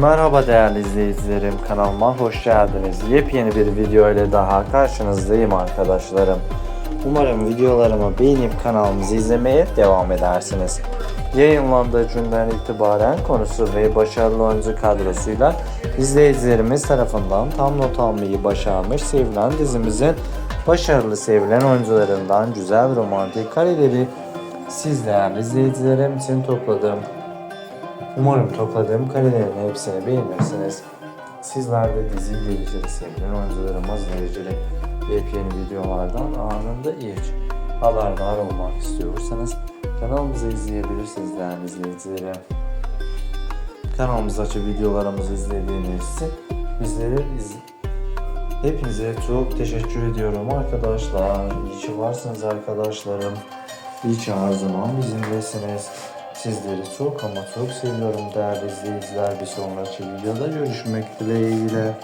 Merhaba değerli izleyicilerim kanalıma hoş geldiniz. Yepyeni bir video ile daha karşınızdayım arkadaşlarım. Umarım videolarımı beğenip kanalımızı izlemeye devam edersiniz. Yayınlandığı günden itibaren konusu ve başarılı oyuncu kadrosuyla izleyicilerimiz tarafından tam not almayı başarmış sevilen dizimizin başarılı sevilen oyuncularından güzel romantik kareleri siz değerli izleyicilerim için topladım. Umarım topladığım karelerin hepsini beğenirsiniz. Sizler de diziyle ilgili sevilen oyuncularımızla ilgili yepyeni videolardan anında ilk haberdar olmak istiyorsanız kanalımızı izleyebilirsiniz değerli izleyicilerim. Kanalımızdaki videolarımızı izlediğiniz için bizleri iz Hepinize çok teşekkür ediyorum arkadaşlar. İyi ki varsınız arkadaşlarım. İyi ki her zaman bizimlesiniz. Sizleri çok ama çok seviyorum değerli izleyiciler. Bir sonraki videoda görüşmek dileğiyle.